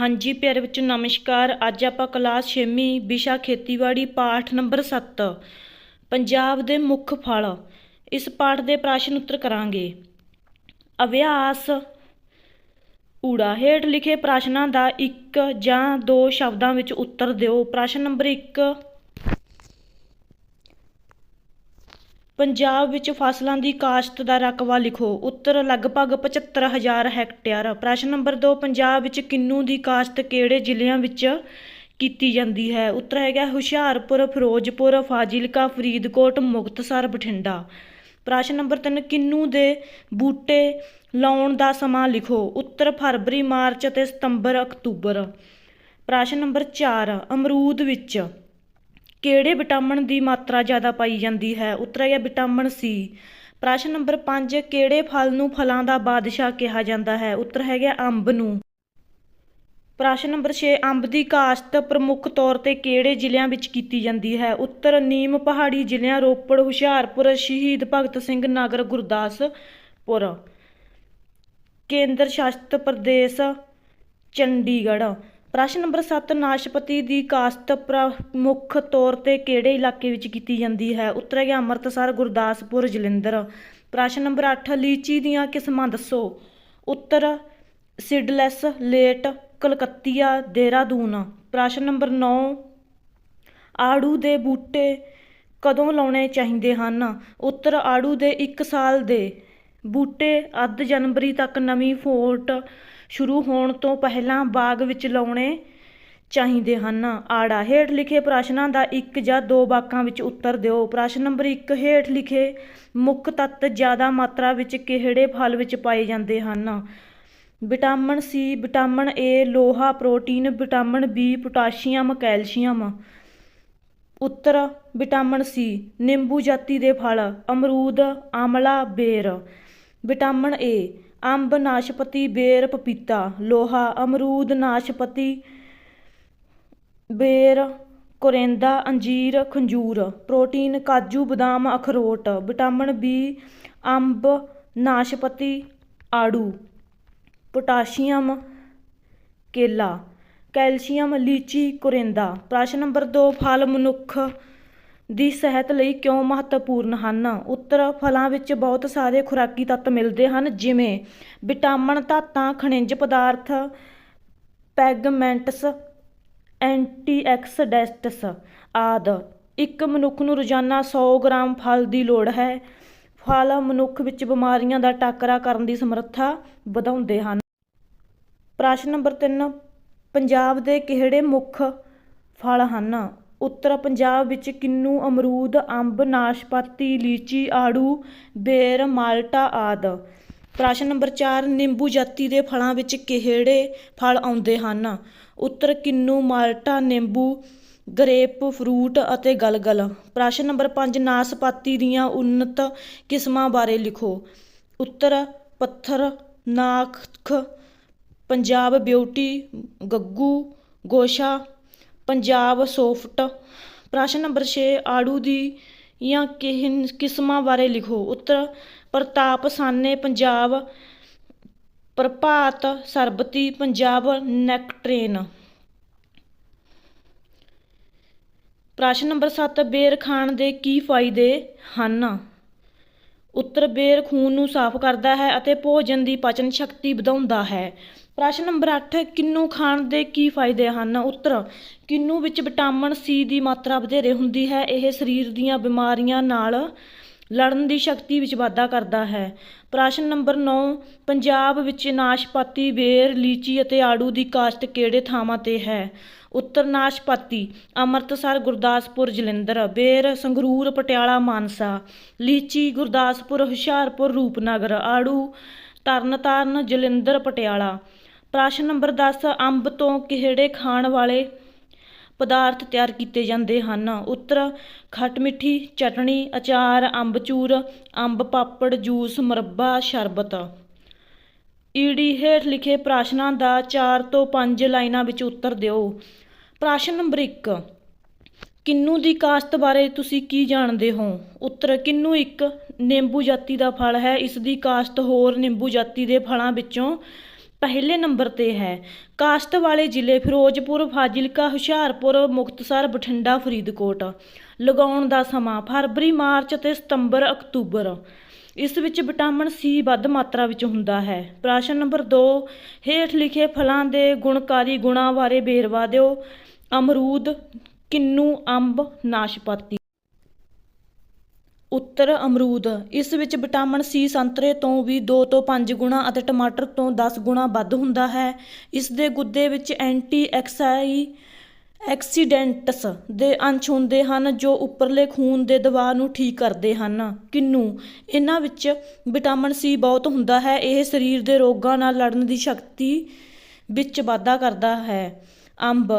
ਹਾਂਜੀ, ਪਿਆਰੇ ਬੱਚੋ ਨਮਸਕਾਰ। ਅੱਜ ਆਪਾਂ ਕਲਾਸ 6ਵੀਂ ਵਿਸ਼ਾ ਖੇਤੀਬਾੜੀ, ਪਾਠ ਨੰਬਰ 7 ਪੰਜਾਬ ਦੇ ਮੁੱਖ ਫਲ। ਇਸ ਪਾਠ ਦੇ ਪ੍ਰਸ਼ਨ ਉੱਤਰ ਕਰਾਂਗੇ। ਅਭਿਆਸ, ਊੜਾ ਹੇਠ ਲਿਖੇ ਪ੍ਰਸ਼ਨਾਂ ਦਾ ਇੱਕ ਜਾਂ ਦੋ ਸ਼ਬਦਾਂ ਵਿੱਚ ਉੱਤਰ ਦਿਓ। ਪ੍ਰਸ਼ਨ ਨੰਬਰ 1 ਪੰਜਾਬ ਵਿੱਚ ਫਸਲਾਂ ਦੀ ਕਾਸ਼ਤ ਦਾ ਰਕਬਾ ਲਿਖੋ। ਉੱਤਰ, ਲਗਭਗ 75000 ਹੈਕਟੇਅਰ। ਪ੍ਰਸ਼ਨ ਨੰਬਰ 2 ਪੰਜਾਬ ਵਿੱਚ ਕਿੰਨੂ ਦੀ ਕਾਸ਼ਤ ਕਿਹੜੇ ਜ਼ਿਲ੍ਹਿਆਂ ਵਿੱਚ ਕੀਤੀ ਜਾਂਦੀ ਹੈ? ਉੱਤਰ ਹੈਗਾ, ਹੁਸ਼ਿਆਰਪੁਰ, ਫਿਰੋਜ਼ਪੁਰ, ਫਾਜ਼ਿਲਕਾ, ਫਰੀਦਕੋਟ, ਮੁਕਤਸਰ, ਬਠਿੰਡਾ। ਪ੍ਰਸ਼ਨ ਨੰਬਰ 3 ਕਿੰਨੂ ਦੇ ਬੂਟੇ ਲਾਉਣ ਦਾ ਸਮਾਂ ਲਿਖੋ। ਉੱਤਰ, ਫਰਵਰੀ, ਮਾਰਚ ਅਤੇ ਸਤੰਬਰ, ਅਕਤੂਬਰ। ਪ੍ਰਸ਼ਨ ਨੰਬਰ 4 ਅਮਰੂਦ ਵਿੱਚ ਕਿਹੜੇ ਵਿਟਾਮਿਨ ਦੀ ਮਾਤਰਾ ਜ਼ਿਆਦਾ ਪਾਈ ਜਾਂਦੀ ਹੈ? ਉੱਤਰ ਹੈਗਾ ਵਿਟਾਮਿਨ ਸੀ। ਪ੍ਰਸ਼ਨ ਨੰਬਰ 5 ਕਿਹੜੇ ਫਲ ਨੂੰ ਫਲਾਂ ਦਾ ਬਾਦਸ਼ਾਹ ਕਿਹਾ ਜਾਂਦਾ ਹੈ? ਉੱਤਰ ਹੈਗਾ ਅੰਬ ਨੂੰ। ਪ੍ਰਸ਼ਨ ਨੰਬਰ 6 ਅੰਬ ਦੀ ਕਾਸ਼ਤ ਪ੍ਰਮੁੱਖ ਤੌਰ ਤੇ ਕਿਹੜੇ ਜ਼ਿਲ੍ਹਿਆਂ ਵਿੱਚ ਕੀਤੀ ਜਾਂਦੀ ਹੈ? ਉੱਤਰ, ਨੀਮ ਪਹਾੜੀ ਜ਼ਿਲ੍ਹਿਆਂ, ਰੋਪੜ, ਹੁਸ਼ਿਆਰਪੁਰ, ਸ਼ਹੀਦ ਭਗਤ ਸਿੰਘ ਨਗਰ, ਗੁਰਦਾਸਪੁਰ। ਕੇਂਦਰ ਸ਼ਾਸਿਤ ਪ੍ਰਦੇਸ਼, ਚੰਡੀਗੜ੍ਹ। ਪ੍ਰਸ਼ਨ ਨੰਬਰ 7 ਨਾਸ਼ਪਤੀ ਦੀ ਕਾਸ਼ਤ ਪ੍ਰਮੁੱਖ ਤੌਰ ਤੇ ਕਿਹੜੇ ਇਲਾਕੇ ਵਿੱਚ ਕੀਤੀ ਜਾਂਦੀ ਹੈ? ਉੱਤਰ ਹੈਗਾ ਅੰਮ੍ਰਿਤਸਰ, ਗੁਰਦਾਸਪੁਰ, ਜਲੰਧਰ। ਪ੍ਰਸ਼ਨ ਨੰਬਰ 8 ਲੀਚੀ ਦੀਆਂ ਕਿਸਮਾਂ ਦੱਸੋ? ਉੱਤਰ, ਸਿਡਲੈਸ, ਲੇਟ, ਕਲਕੱਤੀਆ, ਦੇਹਰਾਦੂਨ। ਪ੍ਰਸ਼ਨ ਨੰਬਰ 9 ਆੜੂ ਦੇ ਬੂਟੇ ਕਦੋਂ ਲਾਉਣੇ ਚਾਹੀਦੇ ਹਨ? ਉੱਤਰ, ਆੜੂ ਦੇ 1 ਸਾਲ ਦੇ ਬੂਟੇ ਅੱਧ ਜਨਵਰੀ ਤੱਕ ਨਵੀਂ ਫੋਟ ਸ਼ੁਰੂ ਹੋਣ ਤੋਂ ਪਹਿਲਾਂ ਬਾਗ ਵਿੱਚ ਲਾਉਣੇ ਚਾਹੀਦੇ ਹਨ। ਆੜਾ, ਹੇਠ ਲਿਖੇ ਪ੍ਰਸ਼ਨਾਂ ਦਾ ਇੱਕ ਜਾਂ ਦੋ ਵਾਕਾਂ ਵਿੱਚ ਉੱਤਰ ਦਿਓ। ਪ੍ਰਸ਼ਨ ਨੰਬਰ 1 ਹੇਠ ਲਿਖੇ ਮੁੱਖ ਤੱਤ ਜ਼ਿਆਦਾ ਮਾਤਰਾ ਵਿੱਚ ਕਿਹੜੇ ਫਲ ਵਿੱਚ ਪਾਏ ਜਾਂਦੇ ਹਨ? ਵਿਟਾਮਿਨ ਸੀ, ਵਿਟਾਮਿਨ ਏ, ਲੋਹਾ, protein, vitamin B, potassium, calcium. ਉੱਤਰ, ਵਿਟਾਮਿਨ ਸੀ, ਨਿੰਬੂ ਜਾਤੀ ਦੇ ਫਲ, ਅਮਰੂਦ, ਆਮਲਾ, ਬੇਰ। ਵਿਟਾਮਿਨ ਏ ਅੰਬ ਨਾਸ਼ਪਤੀ ਬੇਰ ਪਪੀਤਾ, ਲੋਹਾ ਅਮਰੂਦ ਨਾਸ਼ਪਤੀ ਬੇਰ, ਕੋਰਿੰਦਾ, ਅੰਜੀਰ, ਖੰਜੂਰ, ਪ੍ਰੋਟੀਨ, ਕਾਜੂ, ਬਦਾਮ, ਅਖਰੋਟ, ਵਿਟਾਮਿਨ ਬੀ, ਅੰਬ ਨਾਸ਼ਪਤੀ, ਆੜੂ, ਪੋਟਾਸ਼ੀਅਮ, ਕੇਲਾ, ਕੈਲਸ਼ੀਅਮ, ਲੀਚੀ, ਕੋਰਿੰਦਾ। ਪ੍ਰਸ਼ਨ ਨੰਬਰ 2 ਫਲ ਮਨੁੱਖ ਦੀ ਸਿਹਤ ਲਈ ਕਿਉਂ ਮਹੱਤਵਪੂਰਨ ਹਨ? ਉੱਤਰ, ਫਲਾਂ ਵਿੱਚ ਬਹੁਤ ਸਾਰੇ ਖੁਰਾਕੀ ਤੱਤ ਮਿਲਦੇ ਹਨ, ਜਿਵੇਂ ਵਿਟਾਮਿਨ, ਧਾਤਾਂ, ਖਣਿਜ ਪਦਾਰਥ, ਪੈਗਮੈਂਟਸ, ਐਂਟੀਆਕਸੀਡੈਂਟਸ ਆਦਿ। ਇੱਕ ਮਨੁੱਖ ਨੂੰ ਰੋਜ਼ਾਨਾ 100 ਗ੍ਰਾਮ ਫਲ ਦੀ ਲੋੜ ਹੈ। ਫਲ ਮਨੁੱਖ ਵਿੱਚ ਬਿਮਾਰੀਆਂ ਦਾ ਟਾਕਰਾ ਕਰਨ ਦੀ ਸਮਰੱਥਾ ਵਧਾਉਂਦੇ ਹਨ। ਪ੍ਰਸ਼ਨ ਨੰਬਰ 3 ਪੰਜਾਬ ਦੇ ਕਿਹੜੇ ਮੁੱਖ ਫਲ ਹਨ? ਉੱਤਰ ਪੰਜਾਬ ਵਿੱਚ ਕਿੰਨੂ, ਅਮਰੂਦ, ਅੰਬ, ਨਾਸ਼ਪਾਤੀ, ਲੀਚੀ, ਆੜੂ, ਬੇਰ, ਮਾਲਟਾ ਆਦਿ। ਪ੍ਰਸ਼ਨ ਨੰਬਰ 4 ਨਿੰਬੂ ਜਾਤੀ ਦੇ ਫਲਾਂ ਵਿੱਚ ਕਿਹੜੇ ਫਲ ਆਉਂਦੇ ਹਨ? ਉੱਤਰ ਕਿੰਨੂ, ਮਾਲਟਾ, ਨਿੰਬੂ, ਗਰੇਪ, ਫਰੂਟ ਅਤੇ ਗਲਗਲ। ਪ੍ਰਸ਼ਨ ਨੰਬਰ 5 ਨਾਸਪਾਤੀ ਦੀਆਂ ਉન્નਤ ਕਿਸਮਾਂ ਬਾਰੇ ਲਿਖੋ। ਉੱਤਰ, ਪੱਥਰ ਨਾਖ ਪੰਜਾਬ ਬਿਊਟੀ, ਗੱਗੂ, ਗੋਸ਼ਾ ਪੰਜਾਬ ਸੋਫਟ। ਪ੍ਰਸ਼ਨ ਨੰਬਰ 6 ਆੜੂ ਦੀ ਜਾਂ ਕਿਸਮਾਂ ਬਾਰੇ ਲਿਖੋ। ਉੱਤਰ, ਪ੍ਰਤਾਪ ਸਾਨੇ, ਪੰਜਾਬ, ਪ੍ਰਭਾਤ ਸਰਬਤੀ, ਪੰਜਾਬ ਨੈਕਟ੍ਰੇਨ। ਪ੍ਰਸ਼ਨ ਨੰਬਰ 7 ਬੇਰ ਖਾਣ ਦੇ ਕੀ ਫਾਇਦੇ ਹਨ? ਉੱਤਰ, ਬੇਰ ਖੂਨ ਨੂੰ ਸਾਫ਼ ਕਰਦਾ ਹੈ ਅਤੇ ਭੋਜਨ ਦੀ ਪਾਚਨ ਸ਼ਕਤੀ ਵਧਾਉਂਦਾ ਹੈ। ਪ੍ਰਸ਼ਨ ਨੰਬਰ 8 ਕਿੰਨੂ ਖਾਣ ਦੇ ਕੀ ਫਾਇਦੇ ਹਨ? ਉੱਤਰ, ਕਿੰਨੂ ਵਿੱਚ ਵਿਟਾਮਿਨ ਸੀ ਦੀ ਮਾਤਰਾ ਵਧੇਰੇ ਹੁੰਦੀ ਹੈ? ਇਹ ਸਰੀਰ ਦੀਆਂ ਬਿਮਾਰੀਆਂ ਨਾਲ ਲੜਨ ਦੀ ਸ਼ਕਤੀ ਵਿੱਚ ਵਾਧਾ ਕਰਦਾ ਹੈ। ਪ੍ਰਸ਼ਨ ਨੰਬਰ 9 ਪੰਜਾਬ ਵਿੱਚ ਨਾਸ਼ਪਾਤੀ, ਬੇਰ, ਲੀਚੀ ਅਤੇ ਆੜੂ ਦੀ ਕਾਸ਼ਤ ਕਿਹੜੇ ਥਾਵਾਂ ਤੇ ਹੈ? ਉੱਤਰ, ਨਾਸ਼ਪਾਤੀ, ਅੰਮ੍ਰਿਤਸਰ, ਗੁਰਦਾਸਪੁਰ, ਜਲੰਧਰ। ਬੇਰ, ਸੰਗਰੂਰ, ਪਟਿਆਲਾ, ਮਾਨਸਾ। ਲੀਚੀ, ਗੁਰਦਾਸਪੁਰ, ਹੁਸ਼ਿਆਰਪੁਰ, ਰੂਪਨਗਰ। ਆੜੂ, ਤਰਨਤਾਰਨ, ਜਲੰਧਰ, ਪਟਿਆਲਾ। ਪ੍ਰਸ਼ਨ ਨੰਬਰ 10 ਅੰਬ ਤੋਂ ਕਿਹੜੇ ਖਾਣ ਵਾਲੇ ਪਦਾਰਥ ਤਿਆਰ ਕੀਤੇ ਜਾਂਦੇ ਹਨ? ਉੱਤਰ, ਖੱਟ ਮਿੱਠੀ, ਚਟਣੀ, ਅਚਾਰ ਅੰਬਚੂਰ ਅੰਬ ਪਾਪੜ, ਜੂਸ, ਮੁਰੱਬਾ, ਸ਼ਰਬਤ। ਈਡੀ ਹੇਠ ਲਿਖੇ ਪ੍ਰਸ਼ਨਾਂ ਦਾ 4 ਤੋਂ 5 ਲਾਈਨਾਂ ਵਿੱਚ ਉੱਤਰ ਦਿਓ। ਪ੍ਰਸ਼ਨ ਨੰਬਰ 1 ਕਿੰਨੂ ਦੀ ਕਾਸ਼ਤ ਬਾਰੇ ਤੁਸੀਂ ਕੀ ਜਾਣਦੇ ਹੋ? ਉੱਤਰ, ਕਿੰਨੂ ਇੱਕ ਨਿੰਬੂ ਜਾਤੀ ਦਾ ਫਲ ਹੈ। ਇਸ ਦੀ ਕਾਸ਼ਤ ਹੋਰ ਨਿੰਬੂ ਜਾਤੀ ਦੇ ਫਲਾਂ ਵਿੱਚੋਂ ਪਹਿਲੇ ਨੰਬਰ ਤੇ ਹੈ। ਕਾਸ਼ਤ ਵਾਲੇ ਜ਼ਿਲ੍ਹੇ ਫਿਰੋਜ਼ਪੁਰ, ਫਾਜ਼ਿਲਕਾ, ਹੁਸ਼ਿਆਰਪੁਰ, ਮੁਕਤਸਰ, ਬਠਿੰਡਾ, ਫਰੀਦਕੋਟ। ਲਗਾਉਣ ਦਾ ਸਮਾਂ ਫਰਵਰੀ, ਮਾਰਚ ਅਤੇ ਸਤੰਬਰ, ਅਕਤੂਬਰ। ਇਸ ਵਿੱਚ ਵਿਟਾਮਿਨ ਸੀ ਵੱਧ ਮਾਤਰਾ ਵਿੱਚ ਹੁੰਦਾ ਹੈ। ਪ੍ਰਸ਼ਨ ਨੰਬਰ 2 ਹੇਠ ਲਿਖੇ ਫਲਾਂ ਦੇ ਗੁਣਕਾਰੀ ਗੁਣਾਂ ਬਾਰੇ ਵੇਰਵਾ ਦਿਓ। ਅਮਰੂਦ, ਕਿੰਨੂ, ਅੰਬ, ਨਾਸ਼ਪਾਤੀ। ਉੱਤਰ ਅਮਰੂਦ, ਇਸ ਵਿੱਚ ਵਿਟਾਮਿਨ ਸੀ ਸੰਤਰੇ ਤੋਂ ਵੀ 2 ਤੋਂ 5 ਗੁਣਾ ਅਤੇ ਟਮਾਟਰ ਤੋਂ 10 ਗੁਣਾ ਵੱਧ ਹੁੰਦਾ ਹੈ। ਇਸ ਦੇ ਗੁੱਦੇ ਵਿੱਚ ਐਂਟੀ ਐਕਸਾਈ ਐਕਸੀਡੈਂਟਸ ਦੇ ਅੰਸ਼ ਹੁੰਦੇ ਹਨ ਜੋ ਉੱਪਰਲੇ ਖੂਨ ਦੇ ਦਬਾਅ ਨੂੰ ਠੀਕ ਕਰਦੇ ਹਨ। ਕਿੰਨੂ, ਇਹਨਾਂ ਵਿੱਚ ਵਿਟਾਮਿਨ ਸੀ ਬਹੁਤ ਹੁੰਦਾ ਹੈ। ਇਹ ਸਰੀਰ ਦੇ ਰੋਗਾਂ ਨਾਲ ਲੜਨ ਦੀ ਸ਼ਕਤੀ ਵਿੱਚ ਵਾਧਾ ਕਰਦਾ ਹੈ। ਅੰਬ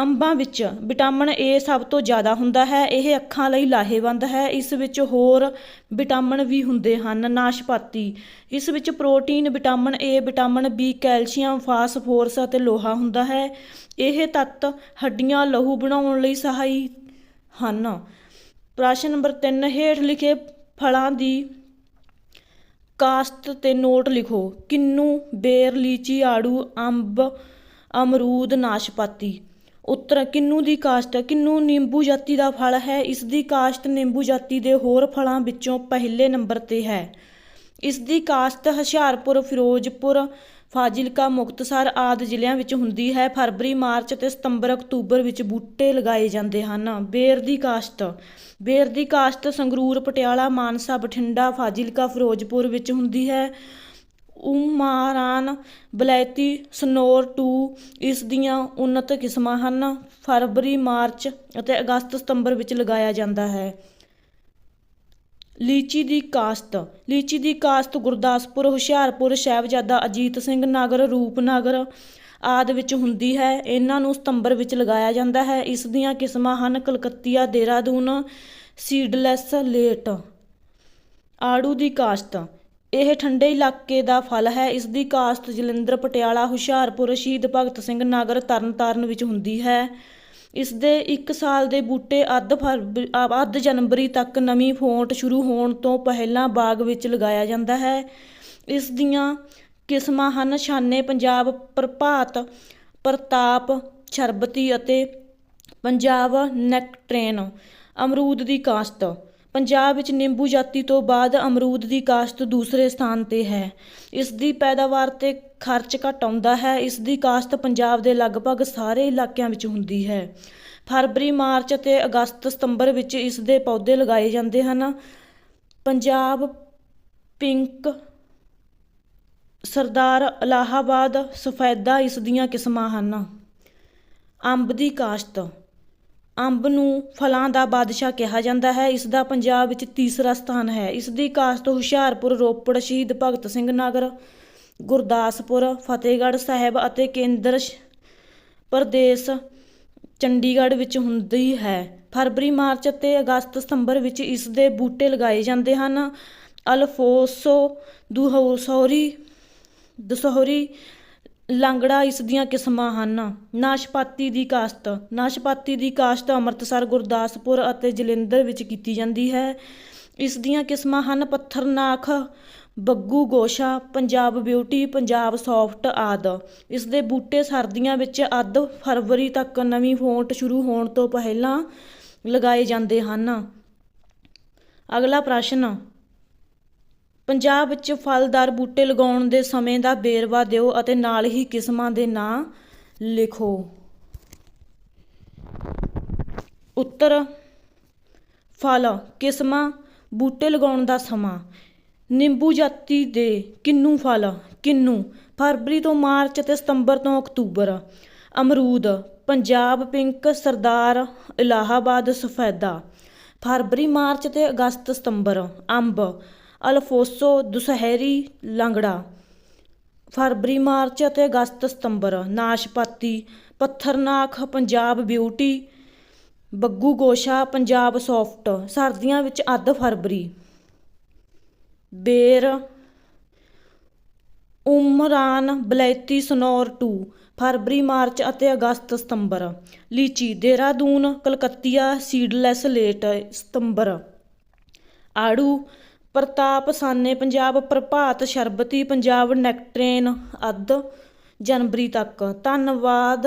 ਅੰਬਾਂ ਵਿੱਚ ਵਿਟਾਮਿਨ ਏ ਸਭ ਤੋਂ ਜ਼ਿਆਦਾ ਹੁੰਦਾ ਹੈ, ਇਹ ਅੱਖਾਂ ਲਈ ਲਾਹੇਵੰਦ ਹੈ। ਇਸ ਵਿੱਚ ਹੋਰ ਵਿਟਾਮਿਨ ਵੀ ਹੁੰਦੇ ਹਨ, ਨਾਸ਼ਪਾਤੀ। ਇਸ ਵਿੱਚ protein, vitamin A vitamin B calcium, phosphorus ਅਤੇ ਲੋਹਾ ਹੁੰਦਾ ਹੈ। ਇਹ ਤੱਤ ਹੱਡੀਆਂ, ਲਹੂ ਬਣਾਉਣ ਲਈ ਸਹਾਈ ਹਨ। ਪ੍ਰਸ਼ਨ ਨੰਬਰ 3 ਹੇਠ ਲਿਖੇ ਫਲਾਂ ਦੀ ਕਾਸ਼ਤ ਤੇ ਨੋਟ ਲਿਖੋ। ਕਿੰਨੂ, ਬੇਰ, ਲੀਚੀ, ਆੜੂ, ਅੰਬ, ਅਮਰੂਦ, ਨਾਸ਼ਪਾਤੀ। ਉੱਤਰ ਕਿੰਨੂ ਦੀ ਕਾਸ਼ਤ ਕਿੰਨੂ ਨਿੰਬੂ ਜਾਤੀ ਦਾ ਫਲ ਹੈ? ਇਸ ਦੀ ਕਾਸ਼ਤ ਨਿੰਬੂ ਜਾਤੀ ਦੇ ਹੋਰ ਫਲਾਂ ਵਿੱਚੋਂ ਪਹਿਲੇ ਨੰਬਰ ਤੇ ਹੈ। ਇਸ ਦੀ ਕਾਸ਼ਤ ਹੁਸ਼ਿਆਰਪੁਰ, ਫਿਰੋਜ਼ਪੁਰ, ਫਾਜ਼ਿਲਕਾ, ਮੁਕਤਸਰ ਆਦਿ ਜ਼ਿਲ੍ਹਿਆਂ ਵਿੱਚ ਹੁੰਦੀ ਹੈ। ਫਰਵਰੀ, ਮਾਰਚ ਅਤੇ ਸਤੰਬਰ, ਅਕਤੂਬਰ ਵਿੱਚ ਬੂਟੇ ਲਗਾਏ ਜਾਂਦੇ ਹਨ। ਬੇਰ ਦੀ ਕਾਸ਼ਤ। ਬੇਰ ਦੀ ਕਾਸ਼ਤ ਸੰਗਰੂਰ, ਪਟਿਆਲਾ, ਮਾਨਸਾ, ਬਠਿੰਡਾ, ਫਾਜ਼ਿਲਕਾ, ਫਿਰੋਜ਼ਪੁਰ ਵਿੱਚ ਹੁੰਦੀ ਹੈ। ਉਮਾਰਾਨ ਬਲੈਤੀ ਸਨੋਰ 2 ਇਸ ਦੀਆਂ ਉੱਨਤ ਕਿਸਮਾਂ ਹਨ। ਫਰਵਰੀ, ਮਾਰਚ ਅਤੇ ਅਗਸਤ ਸਤੰਬਰ ਵਿੱਚ ਲਗਾਇਆ ਜਾਂਦਾ ਹੈ। ਲੀਚੀ ਦੀ ਕਾਸ਼ਤ। ਲੀਚੀ ਦੀ ਕਾਸ਼ਤ ਗੁਰਦਾਸਪੁਰ, ਹੁਸ਼ਿਆਰਪੁਰ, ਸਾਹਿਬਜ਼ਾਦਾ ਅਜੀਤ ਸਿੰਘ ਨਗਰ, ਰੂਪਨਗਰ ਆਦਿ ਵਿੱਚ ਹੁੰਦੀ ਹੈ। ਇਹਨਾਂ ਨੂੰ ਸਤੰਬਰ ਵਿੱਚ ਲਗਾਇਆ ਜਾਂਦਾ ਹੈ। ਇਸ ਦੀਆਂ ਕਿਸਮਾਂ ਹਨ ਕਲਕੱਤੀਆ, ਦੇਹਰਾਦੂਨ, ਸੀਡਲੈਸ, ਲੇਟ। ਆੜੂ ਦੀ ਕਾਸ਼ਤ। ਇਹ ਠੰਡੇ ਇਲਾਕੇ ਦਾ ਫਲ ਹੈ। ਇਸ ਦੀ ਕਾਸ਼ਤ ਜਲੰਧਰ, ਪਟਿਆਲਾ, ਹੁਸ਼ਿਆਰਪੁਰ, ਸ਼ਹੀਦ ਭਗਤ ਸਿੰਘ ਨਗਰ ਤਰਨਤਾਰਨ ਵਿੱਚ ਹੁੰਦੀ ਹੈ। ਇਸ ਦੇ 1 ਸਾਲ ਦੇ ਬੂਟੇ ਅੱਧ ਫਰਵਰੀ ਅੱਧ ਜਨਵਰੀ ਤੱਕ ਨਵੀਂ ਫੋਂਟ ਸ਼ੁਰੂ ਹੋਣ ਤੋਂ ਪਹਿਲਾਂ ਬਾਗ ਵਿੱਚ ਲਗਾਇਆ ਜਾਂਦਾ ਹੈ। ਇਸ ਦੀਆਂ ਕਿਸਮਾਂ ਹਨ ਸ਼ਾਨੇ ਪੰਜਾਬ ਪ੍ਰਭਾਤ, ਪ੍ਰਤਾਪ, ਸ਼ਰਬਤੀ ਅਤੇ ਪੰਜਾਬ ਨੈਕਟ੍ਰੇਨ। ਅਮਰੂਦ ਦੀ ਕਾਸ਼ਤ ਪੰਜਾਬ ਵਿੱਚ ਨਿੰਬੂ ਜਾਤੀ ਤੋਂ ਬਾਅਦ ਅਮਰੂਦ ਦੀ ਕਾਸ਼ਤ ਦੂਸਰੇ ਸਥਾਨ ਤੇ ਹੈ। ਇਸ ਦੀ ਪੈਦਾਵਾਰ ਤੇ ਖਰਚ ਘੱਟ ਆਉਂਦਾ ਹੈ। ਇਸ ਦੀ ਕਾਸ਼ਤ ਪੰਜਾਬ ਦੇ ਲਗਭਗ ਸਾਰੇ ਇਲਾਕਿਆਂ ਵਿੱਚ ਹੁੰਦੀ ਹੈ। ਫਰਵਰੀ, ਮਾਰਚ ਅਤੇ ਅਗਸਤ ਸਤੰਬਰ ਵਿੱਚ ਇਸ ਦੇ ਪੌਦੇ ਲਗਾਏ ਜਾਂਦੇ ਹਨ। ਪੰਜਾਬ ਪਿੰਕ, ਸਰਦਾਰ ਇਲਾਹਾਬਾਦ ਸਫੈਦਾ ਇਸ ਦੀਆਂ ਕਿਸਮਾਂ ਹਨ। ਅੰਬ ਦੀ ਕਾਸ਼ਤ ਅੰਬ ਨੂੰ ਫਲਾਂ ਦਾ ਬਾਦਸ਼ਾਹ ਕਿਹਾ ਜਾਂਦਾ ਹੈ। ਇਸ ਦਾ ਪੰਜਾਬ ਵਿੱਚ ਤੀਸਰਾ ਸਥਾਨ ਹੈ। ਇਸ ਦੀ ਕਾਸ਼ਤ ਹੁਸ਼ਿਆਰਪੁਰ ਰੋਪੜ ਸ਼ਹੀਦ ਭਗਤ ਸਿੰਘ ਨਗਰ, ਗੁਰਦਾਸਪੁਰ, ਫਤਿਹਗੜ੍ਹ ਸਾਹਿਬ ਅਤੇ ਕੇਂਦਰ ਪ੍ਰਦੇਸ਼ ਚੰਡੀਗੜ੍ਹ ਵਿੱਚ ਹੁੰਦੀ ਹੈ। ਫਰਵਰੀ, ਮਾਰਚ ਅਤੇ ਅਗਸਤ ਸਤੰਬਰ ਵਿੱਚ ਇਸ ਦੇ ਬੂਟੇ ਲਗਾਏ ਜਾਂਦੇ ਹਨ। ਅਲਫੋਸੋ ਦੁਹੌਸੌਰੀ ਦਸਹੌਰੀ ਲਾਂਗੜਾ ਇਸ ਦੀਆਂ ਕਿਸਮਾਂ ਹਨ। ਨਾਸ਼ਪਾਤੀ ਦੀ ਕਾਸ਼ਤ। ਨਾਸ਼ਪਾਤੀ ਦੀ ਕਾਸ਼ਤ ਅੰਮ੍ਰਿਤਸਰ, ਗੁਰਦਾਸਪੁਰ ਅਤੇ ਜਲੰਧਰ ਵਿੱਚ ਕੀਤੀ ਜਾਂਦੀ ਹੈ। ਇਸ ਦੀਆਂ ਕਿਸਮਾਂ ਹਨ ਪੱਥਰਨਾਖ, ਬੱਗੂ ਗੋਸ਼ਾ, ਪੰਜਾਬ ਬਿਊਟੀ, ਪੰਜਾਬ ਸੌਫਟ ਆਦਿ। ਇਸ ਦੇ ਬੂਟੇ ਸਰਦੀਆਂ ਵਿੱਚ ਅੱਧ ਫਰਵਰੀ ਤੱਕ ਨਵੀਂ ਫੋਂਟ ਸ਼ੁਰੂ ਹੋਣ ਤੋਂ ਪਹਿਲਾਂ ਲਗਾਏ ਜਾਂਦੇ ਹਨ। ਅਗਲਾ ਪ੍ਰਸ਼ਨ ਪੰਜਾਬ ਵਿੱਚ ਫਲਦਾਰ ਬੂਟੇ ਲਗਾਉਣ ਦੇ ਸਮੇਂ ਦਾ ਵੇਰਵਾ ਦਿਓ ਅਤੇ ਨਾਲ ਹੀ ਕਿਸਮਾਂ ਦੇ ਨਾਂ ਲਿਖੋ। ਉੱਤਰ। ਫਲ, ਕਿਸਮਾਂ, ਬੂਟੇ ਲਗਾਉਣ ਦਾ ਸਮਾਂ। ਨਿੰਬੂ ਜਾਤੀ ਦੇ ਕਿੰਨੂ ਫਲ? ਕਿੰਨੂ। ਫਰਵਰੀ ਤੋਂ ਮਾਰਚ ਅਤੇ ਸਤੰਬਰ ਤੋਂ ਅਕਤੂਬਰ। ਅਮਰੂਦ, ਪੰਜਾਬ ਪਿੰਕ ਸਰਦਾਰ ਇਲਾਹਾਬਾਦ ਸਫੈਦਾ। ਫਰਵਰੀ, ਮਾਰਚ ਤੇ ਅਗਸਤ ਸਤੰਬਰ। ਅੰਬ ਅਲਫੋਸੋ ਦੁਸਹਿਰੀ ਲੰਗੜਾ, ਫਰਵਰੀ, ਮਾਰਚ ਅਤੇ ਅਗਸਤ, ਸਤੰਬਰ, ਨਾਸ਼ਪਾਤੀ, ਪੱਥਰਨਾਖ, ਪੰਜਾਬ ਬਿਊਟੀ, ਬੱਗੂ ਗੋਸ਼ਾ, ਪੰਜਾਬ ਸੌਫਟ, ਸਰਦੀਆਂ ਵਿੱਚ ਅੱਧ ਫਰਵਰੀ, ਬੇਰ, ਉਮਰਾਨ, ਬਲੈਤੀ, ਸਨੌਰ 2 ਫਰਵਰੀ, ਮਾਰਚ ਅਤੇ ਅਗਸਤ, ਸਤੰਬਰ, ਲੀਚੀ, ਦੇਹਰਾਦੂਨ, ਕਲਕੱਤੀਆ, ਸੀਡਲੈਸ ਲੇਟ, ਸਤੰਬਰ, ਆੜੂ ਪ੍ਰਤਾਪ ਸਾਨੇ ਪੰਜਾਬ ਪ੍ਰਭਾਤ ਸ਼ਰਬਤੀ ਪੰਜਾਬ ਨੈਕਟ੍ਰੇਨ ਅੱਧ ਜਨਵਰੀ ਤੱਕ। ਧੰਨਵਾਦ।